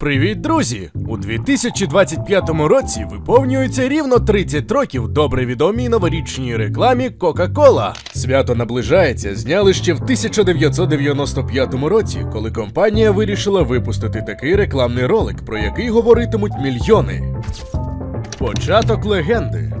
Привіт, друзі! У 2025 році виповнюється рівно 30 років добре відомій новорічній рекламі Кока-Кола. Свято наближається, зняли ще в 1995 році, коли компанія вирішила випустити такий рекламний ролик, про який говоритимуть мільйони. Початок легенди.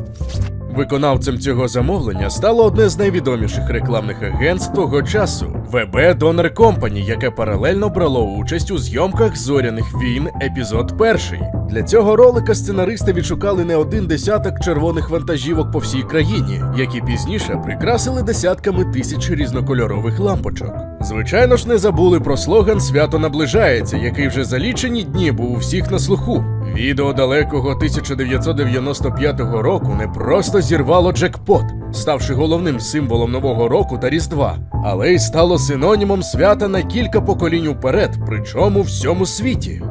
Виконавцем цього замовлення стало одне з найвідоміших рекламних агентств того часу ВБ Donor Company, яке паралельно брало участь у зйомках зоряних війн, епізод перший. Для цього ролика сценаристи відшукали не один десяток червоних вантажівок по всій країні, які пізніше прикрасили десятками тисяч різнокольорових лампочок. Звичайно ж, не забули про слоган Свято наближається, який вже за лічені дні був у всіх на слуху. Відео далекого 1995 року не просто зірвало джекпот, ставши головним символом нового року та Різдва, але й стало синонімом свята на кілька поколінь уперед, причому всьому світі.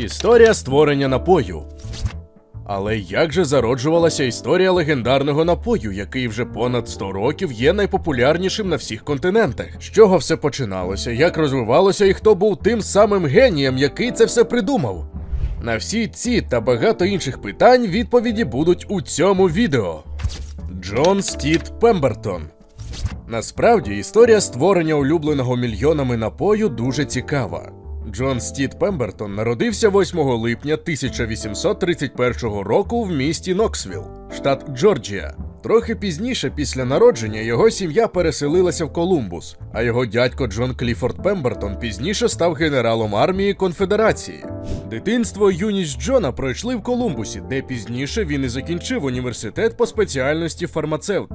Історія створення напою. Але як же зароджувалася історія легендарного напою, який вже понад 100 років є найпопулярнішим на всіх континентах? З чого все починалося, як розвивалося і хто був тим самим генієм, який це все придумав? На всі ці та багато інших питань відповіді будуть у цьому відео. Джон Стіт Пембертон. Насправді історія створення улюбленого мільйонами напою дуже цікава. Джон Стіт Пембертон народився 8 липня 1831 року в місті Ноксвіл, штат Джорджія. Трохи пізніше, після народження, його сім'я переселилася в Колумбус, а його дядько Джон Кліфорд Пембертон пізніше став генералом армії Конфедерації. Дитинство юність Джона пройшли в Колумбусі, де пізніше він і закінчив університет по спеціальності фармацевт.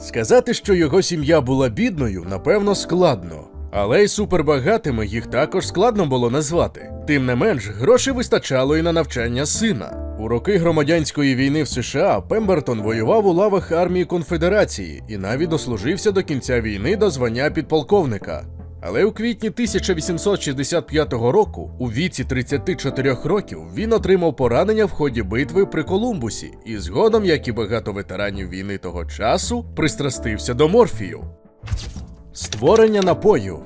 Сказати, що його сім'я була бідною, напевно, складно. Але й супербагатими їх також складно було назвати. Тим не менш, грошей вистачало і на навчання сина. У роки громадянської війни в США Пембертон воював у лавах армії Конфедерації і навіть дослужився до кінця війни до звання підполковника. Але у квітні 1865 року, у віці 34 років, він отримав поранення в ході битви при Колумбусі і згодом, як і багато ветеранів війни того часу, пристрастився до морфію. Створення напою.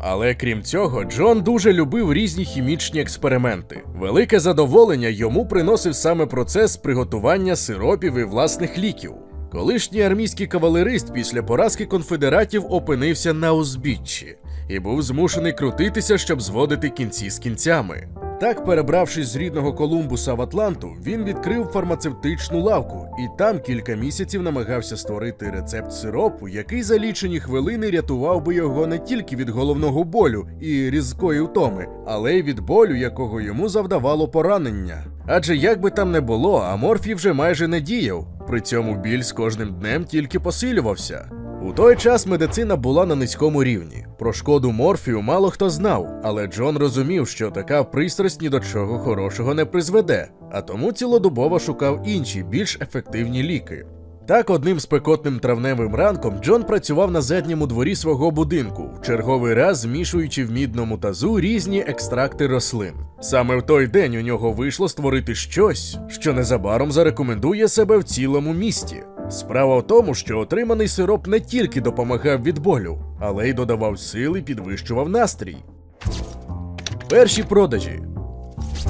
Але крім цього, Джон дуже любив різні хімічні експерименти. Велике задоволення йому приносив саме процес приготування сиропів і власних ліків. Колишній армійський кавалерист після поразки конфедератів опинився на узбіччі і був змушений крутитися, щоб зводити кінці з кінцями. Так, перебравшись з рідного Колумбуса в Атланту, він відкрив фармацевтичну лавку і там кілька місяців намагався створити рецепт сиропу, який за лічені хвилини рятував би його не тільки від головного болю і різкої втоми, але й від болю, якого йому завдавало поранення. Адже як би там не було, а морфій вже майже не діяв. При цьому біль з кожним днем тільки посилювався. У той час медицина була на низькому рівні. Про шкоду морфію мало хто знав, але Джон розумів, що така пристрасть ні до чого хорошого не призведе, а тому цілодобово шукав інші, більш ефективні ліки. Так, одним спекотним травневим ранком Джон працював на задньому дворі свого будинку, в черговий раз змішуючи в мідному тазу різні екстракти рослин. Саме в той день у нього вийшло створити щось, що незабаром зарекомендує себе в цілому місті. Справа в тому, що отриманий сироп не тільки допомагав від болю, але й додавав сили, підвищував настрій. Перші продажі.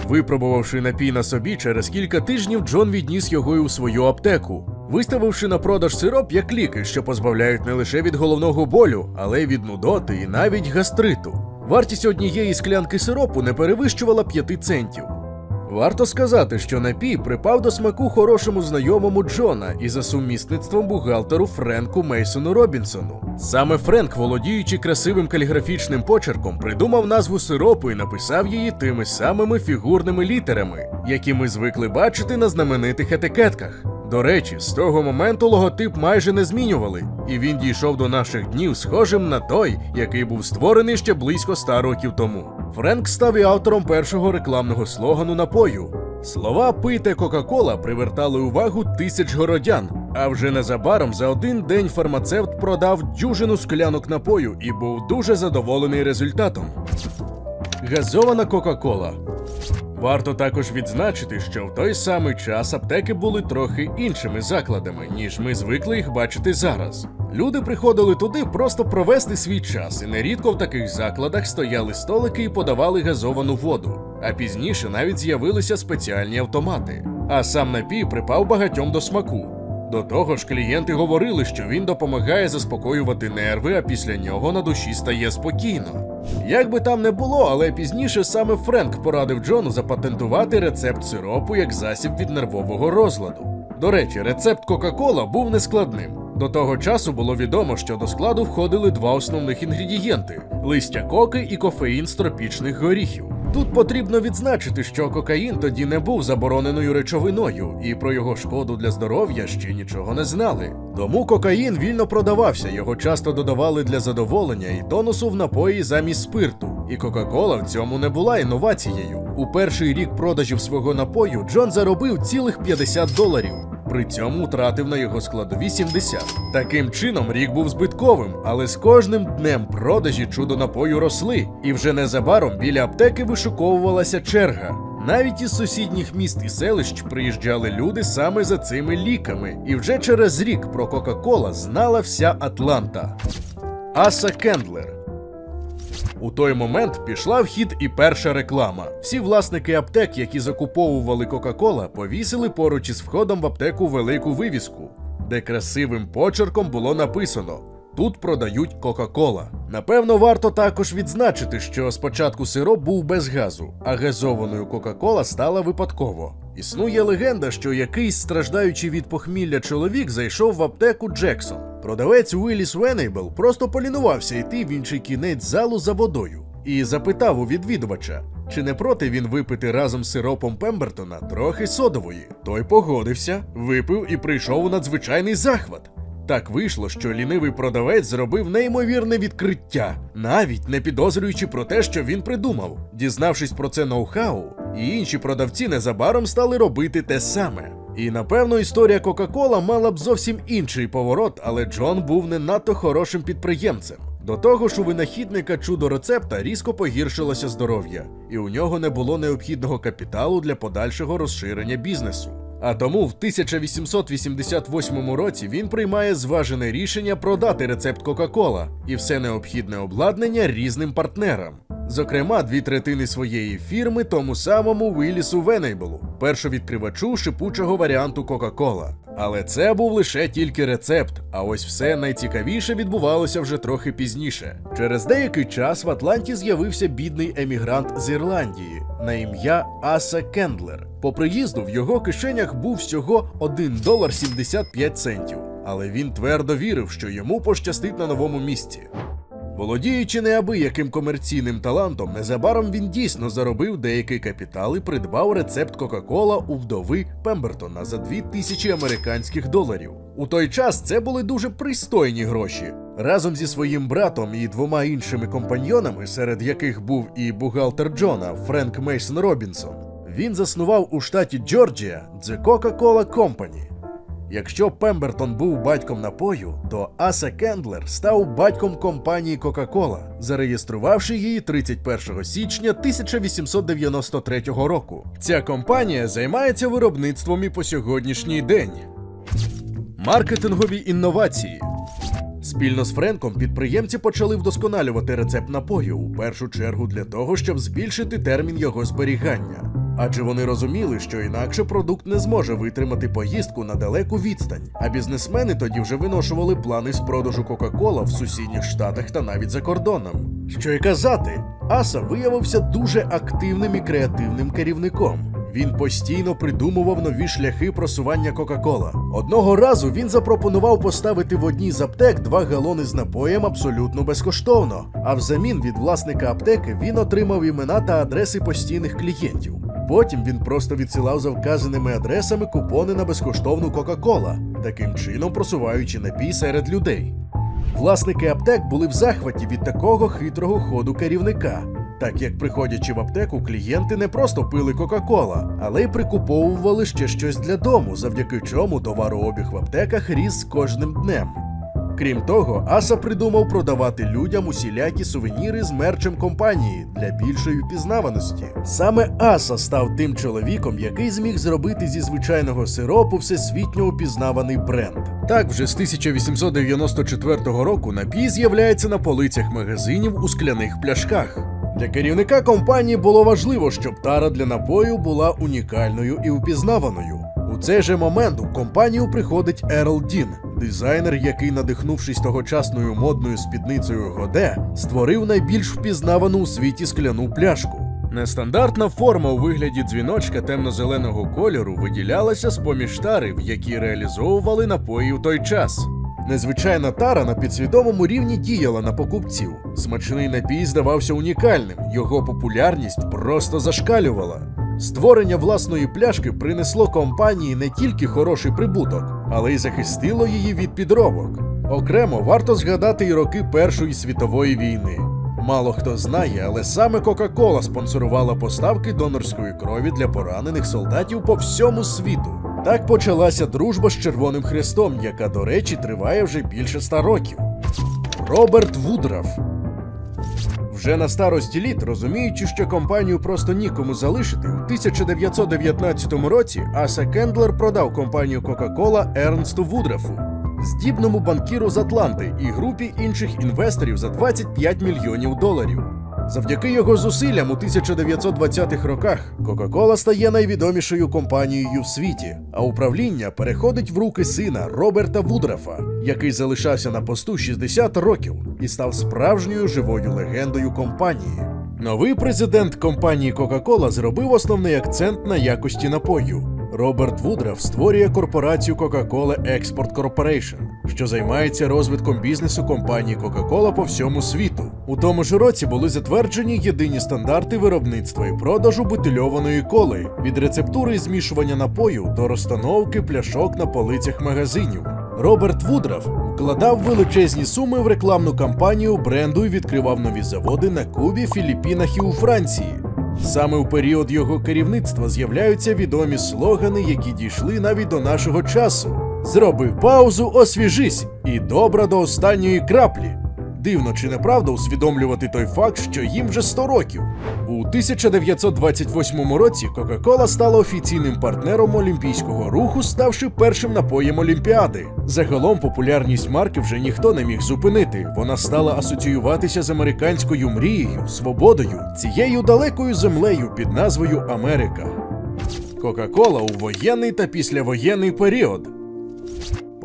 Випробувавши напій на собі, через кілька тижнів Джон відніс його й у свою аптеку, виставивши на продаж сироп як ліки, що позбавляють не лише від головного болю, але й від нудоти і навіть гастриту. Вартість однієї склянки сиропу не перевищувала 5 центів. Варто сказати, що напій припав до смаку хорошому знайомому Джона і за сумісництвом бухгалтеру Френку Мейсону Робінсону. Саме Френк, володіючи красивим каліграфічним почерком, придумав назву сиропу і написав її тими самими фігурними літерами, які ми звикли бачити на знаменитих етикетках. До речі, з того моменту логотип майже не змінювали, і він дійшов до наших днів схожим на той, який був створений ще близько ста років тому. Френк став і автором першого рекламного слогану напою. Слова пийте Кока-Кола привертали увагу тисяч городян. А вже незабаром за один день фармацевт продав дюжину склянок напою і був дуже задоволений результатом. Газована Кока-Кола. Варто також відзначити, що в той самий час аптеки були трохи іншими закладами, ніж ми звикли їх бачити зараз. Люди приходили туди просто провести свій час, і нерідко в таких закладах стояли столики і подавали газовану воду. А пізніше навіть з'явилися спеціальні автомати. А сам напій припав багатьом до смаку. До того ж, клієнти говорили, що він допомагає заспокоювати нерви, а після нього на душі стає спокійно. Як би там не було, але пізніше саме Френк порадив Джону запатентувати рецепт сиропу як засіб від нервового розладу. До речі, рецепт Кока-Кола був нескладним. До того часу було відомо, що до складу входили два основних інгредієнти: листя коки і кофеїн з тропічних горіхів. Тут потрібно відзначити, що кокаїн тоді не був забороненою речовиною, і про його шкоду для здоров'я ще нічого не знали. Тому кокаїн вільно продавався, його часто додавали для задоволення і тонусу в напої замість спирту. І Кока-Кола в цьому не була інновацією. У перший рік продажів свого напою Джон заробив цілих 50 доларів. При цьому втратив на його складові 70. Таким чином, рік був збитковим, але з кожним днем продажі чудо напою росли, і вже незабаром біля аптеки вишуковувалася черга. Навіть із сусідніх міст і селищ приїжджали люди саме за цими ліками, і вже через рік про Кока-Кола знала вся Атланта. Аса Кендлер у той момент пішла в хід і перша реклама. Всі власники аптек, які закуповували Кока-Кола, повісили поруч із входом в аптеку велику вивіску, де красивим почерком було написано. Тут продають Кока-Кола. Напевно, варто також відзначити, що спочатку сироп був без газу, а газованою Кока-Кола стала випадково. Існує легенда, що якийсь страждаючий від похмілля чоловік зайшов в аптеку Джексон. Продавець Уіліс Венейбл просто полінувався йти в інший кінець залу за водою і запитав у відвідувача, чи не проти він випити разом з сиропом Пембертона трохи содової. Той погодився, випив і прийшов у надзвичайний захват. Так вийшло, що лінивий продавець зробив неймовірне відкриття, навіть не підозрюючи про те, що він придумав. Дізнавшись про це ноу-хау, і інші продавці незабаром стали робити те саме. І напевно історія Кока-Кола мала б зовсім інший поворот, але Джон був не надто хорошим підприємцем. До того ж, у винахідника чудо рецепта різко погіршилося здоров'я, і у нього не було необхідного капіталу для подальшого розширення бізнесу. А тому в 1888 році він приймає зважене рішення продати рецепт Кока-Кола і все необхідне обладнання різним партнерам. Зокрема, дві третини своєї фірми тому самому Вілісу Венейблу, першовідкривачу шипучого варіанту Кока-Кола. Але це був лише тільки рецепт, а ось все найцікавіше відбувалося вже трохи пізніше. Через деякий час в Атланті з'явився бідний емігрант з Ірландії на ім'я Аса Кендлер. По приїзду в його кишенях був всього 1 долар 75 центів, але він твердо вірив, що йому пощастить на новому місці. Володіючи неабияким комерційним талантом, незабаром він дійсно заробив деякий капітал і придбав рецепт Кока-Кола у вдови Пембертона за 2000 американських доларів. У той час це були дуже пристойні гроші. Разом зі своїм братом і двома іншими компаньйонами, серед яких був і бухгалтер Джона Френк Мейсон Робінсон, він заснував у штаті Джорджія The Coca-Cola Company. Якщо Пембертон був батьком напою, то Аса Кендлер став батьком компанії Coca-Cola, зареєструвавши її 31 січня 1893 року. Ця компанія займається виробництвом і по сьогоднішній день. Маркетингові інновації. Спільно з Френком підприємці почали вдосконалювати рецепт напою у першу чергу для того, щоб збільшити термін його зберігання. Адже вони розуміли, що інакше продукт не зможе витримати поїздку на далеку відстань. А бізнесмени тоді вже виношували плани з продажу Кока-Кола в сусідніх штатах та навіть за кордоном. Що й казати, Аса виявився дуже активним і креативним керівником. Він постійно придумував нові шляхи просування Кока-Кола. Одного разу він запропонував поставити в одній з аптек два галони з напоєм абсолютно безкоштовно. А взамін від власника аптеки він отримав імена та адреси постійних клієнтів. Потім він просто відсилав за вказаними адресами купони на безкоштовну Кока-Кола, таким чином просуваючи напій серед людей. Власники аптек були в захваті від такого хитрого ходу керівника. Так як приходячи в аптеку, клієнти не просто пили Кока-Кола, але й прикуповували ще щось для дому, завдяки чому товарообіг в аптеках ріс з кожним днем. Крім того, Аса придумав продавати людям усілякі сувеніри з мерчем компанії для більшої впізнаваності. Саме Аса став тим чоловіком, який зміг зробити зі звичайного сиропу всесвітньо упізнаваний бренд. Так, вже з 1894 року напій з'являється на полицях магазинів у скляних пляшках. Для керівника компанії було важливо, щоб тара для напою була унікальною і впізнаваною. У цей же момент у компанію приходить Ерл Дін, дизайнер, який, надихнувшись тогочасною модною спідницею Годе, створив найбільш впізнавану у світі скляну пляшку. Нестандартна форма у вигляді дзвіночка темно-зеленого кольору виділялася з поміж тари, в які реалізовували напої в той час. Незвичайна тара на підсвідомому рівні діяла на покупців. Смачний напій здавався унікальним, його популярність просто зашкалювала. Створення власної пляшки принесло компанії не тільки хороший прибуток, але й захистило її від підробок. Окремо варто згадати й роки Першої світової війни. Мало хто знає, але саме Кока-Кола спонсорувала поставки донорської крові для поранених солдатів по всьому світу. Так почалася дружба з Червоним Хрестом, яка, до речі, триває вже більше ста років. Роберт Вудраф вже на старості літ, розуміючи, що компанію просто нікому залишити, у 1919 році Аса Кендлер продав компанію Coca-Cola Ернсту Вудрафу, здібному банкіру з Атланти і групі інших інвесторів за 25 мільйонів доларів. Завдяки його зусиллям у 1920-х роках Coca-Cola стає найвідомішою компанією в світі, а управління переходить в руки сина Роберта Вудрафа, який залишався на посту 60 років і став справжньою живою легендою компанії. Новий президент компанії Coca-Cola зробив основний акцент на якості напою. Роберт Вудраф створює корпорацію Coca-Cola Export Corporation, що займається розвитком бізнесу компанії Coca-Cola по всьому світу. У тому ж році були затверджені єдині стандарти виробництва і продажу бутильованої коли від рецептури і змішування напою до розстановки пляшок на полицях магазинів. Роберт Вудраф вкладав величезні суми в рекламну кампанію бренду і відкривав нові заводи на Кубі, Філіппінах і у Франції. Саме у період його керівництва з'являються відомі слогани, які дійшли навіть до нашого часу. Зроби паузу, освіжись і добра до останньої краплі. Дивно чи неправда усвідомлювати той факт, що їм вже 100 років. У 1928 році Кока-Кола стала офіційним партнером олімпійського руху, ставши першим напоєм Олімпіади. Загалом популярність марки вже ніхто не міг зупинити. Вона стала асоціюватися з американською мрією, свободою, цією далекою землею під назвою Америка. Кока-Кола у воєнний та післявоєнний період.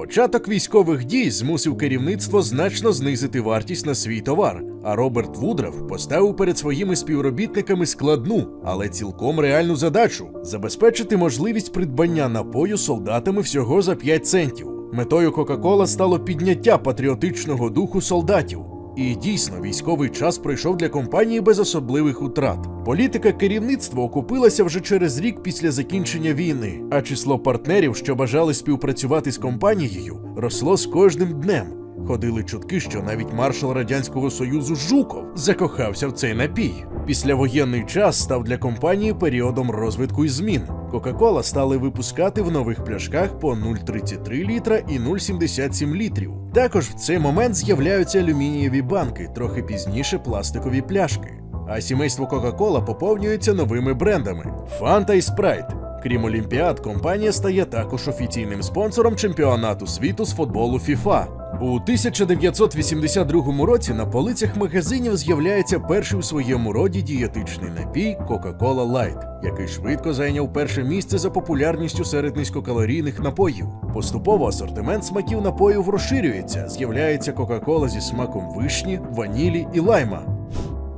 Початок військових дій змусив керівництво значно знизити вартість на свій товар, а Роберт Вудрав поставив перед своїми співробітниками складну, але цілком реальну задачу забезпечити можливість придбання напою солдатами всього за 5 центів. Метою Кока-Кола стало підняття патріотичного духу солдатів. І дійсно, військовий час пройшов для компанії без особливих утрат. Політика керівництва окупилася вже через рік після закінчення війни, а число партнерів, що бажали співпрацювати з компанією, росло з кожним днем. Ходили чутки, що навіть маршал Радянського Союзу Жуков закохався в цей напій. Післявоєнний час став для компанії періодом розвитку і змін. Кока-Кола стали випускати в нових пляшках по 0,33 літра і 0,77 літрів. Також в цей момент з'являються алюмінієві банки, трохи пізніше пластикові пляшки. А сімейство Кока-Кола поповнюється новими брендами Фанта і Спрайт. Крім Олімпіад, компанія стає також офіційним спонсором чемпіонату світу з футболу FIFA. У 1982 році на полицях магазинів з'являється перший у своєму роді дієтичний напій Coca-Cola Light, який швидко зайняв перше місце за популярністю серед низькокалорійних напоїв. Поступово асортимент смаків напоїв розширюється. З'являється Coca-Cola зі смаком вишні, ванілі і лайма.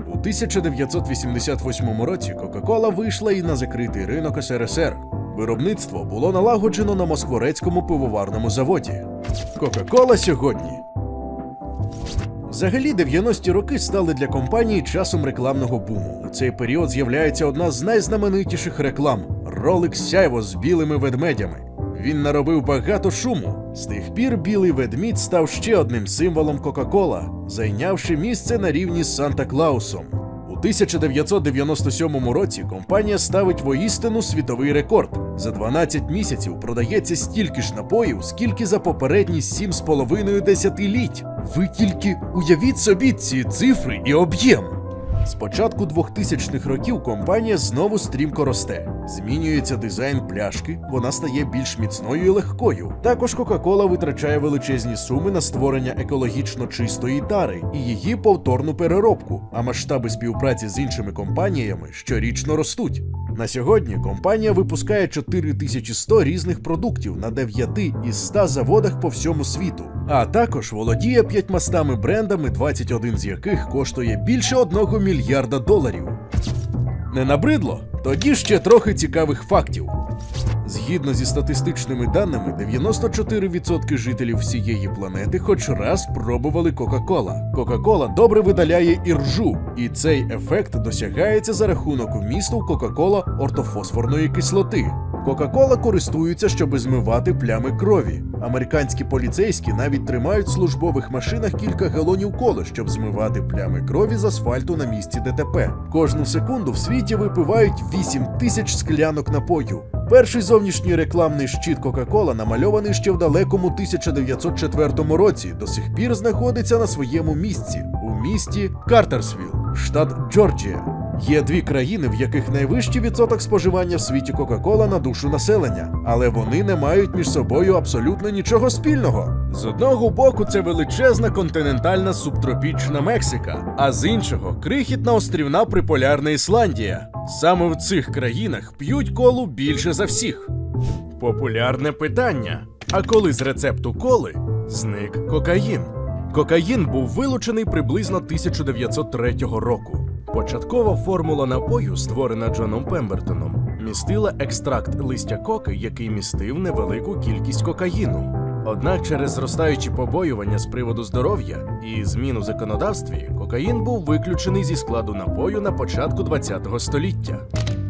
У 1988 році Кока-Кола вийшла і на закритий ринок СРСР. Виробництво було налагоджено на Москворецькому пивоварному заводі. Кока-Кола сьогодні. Взагалі, 90-ті роки стали для компанії часом рекламного буму. У цей період з'являється одна з найзнаменитіших реклам ролик сяйво з білими ведмедями. Він наробив багато шуму. З тих пір білий ведмідь став ще одним символом Кока-Кола, зайнявши місце на рівні з Санта-Клаусом. У У 1997 році компанія ставить воістину світовий рекорд. За 12 місяців продається стільки ж напоїв, скільки за попередні 7,5 десятиліть. Ви тільки уявіть собі ці цифри і об'єм. З початку 2000-х років компанія знову стрімко росте. Змінюється дизайн пляшки, вона стає більш міцною і легкою. Також Coca-Cola витрачає величезні суми на створення екологічно чистої тари і її повторну переробку, а масштаби співпраці з іншими компаніями щорічно ростуть. На сьогодні компанія випускає 4100 різних продуктів на 9 із 100 заводах по всьому світу, а також володіє п'ятьмастами брендами, 21 з яких коштує більше 1 мільярда доларів. Не набридло? Тоді ще трохи цікавих фактів. Згідно зі статистичними даними, 94% жителів всієї планети хоч раз пробували Кока-Кола. Кока-Кола добре видаляє іржу, і цей ефект досягається за рахунок вмісту Кока-Кола ортофосфорної кислоти. Кока-Кола користуються, щоб змивати плями крові. Американські поліцейські навіть тримають в службових машинах кілька галонів коли, щоб змивати плями крові з асфальту на місці ДТП. Кожну секунду в світі випивають 8 тисяч склянок напою. Перший зовнішній рекламний щит Кока-Кола намальований ще в далекому 1904 році. До сих пір знаходиться на своєму місці у місті Картерсвіл, штат Джорджія. Є дві країни, в яких найвищий відсоток споживання в світі Кока-Кола на душу населення, але вони не мають між собою абсолютно нічого спільного. З одного боку, це величезна континентальна субтропічна Мексика, а з іншого крихітна острівна приполярна Ісландія. Саме в цих країнах п'ють колу більше за всіх. Популярне питання: а коли з рецепту коли зник кокаїн? Кокаїн був вилучений приблизно 1903 року. Початкова формула напою, створена Джоном Пембертоном, містила екстракт листя коки, який містив невелику кількість кокаїну. Однак через зростаючі побоювання з приводу здоров'я і змін у законодавстві, кокаїн був виключений зі складу напою на початку ХХ століття.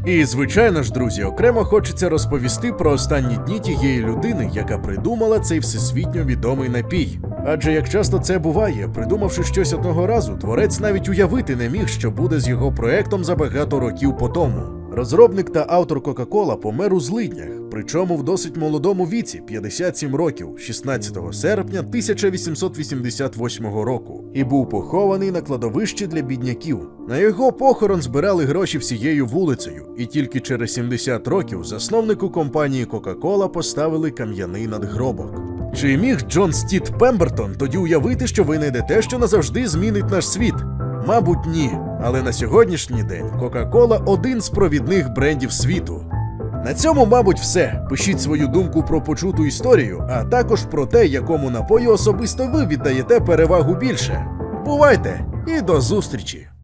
І звичайно ж, друзі, окремо хочеться розповісти про останні дні тієї людини, яка придумала цей всесвітньо відомий напій. Адже як часто це буває, придумавши щось одного разу, творець навіть уявити не міг, що буде з його проектом за багато років по тому. Розробник та автор Кока-Кола помер у злиднях, причому в досить молодому віці 57 років, 16 серпня 1888 року, і був похований на кладовищі для бідняків. На його похорон збирали гроші всією вулицею, і тільки через 70 років засновнику компанії Кока-Кола поставили кам'яний надгробок. Чи міг Джон Стіт Пембертон тоді уявити, що винайде те, що назавжди змінить наш світ? Мабуть, ні. Але на сьогоднішній день Кока-Кола один з провідних брендів світу. На цьому, мабуть, все. Пишіть свою думку про почуту історію, а також про те, якому напою особисто ви віддаєте перевагу більше. Бувайте і до зустрічі!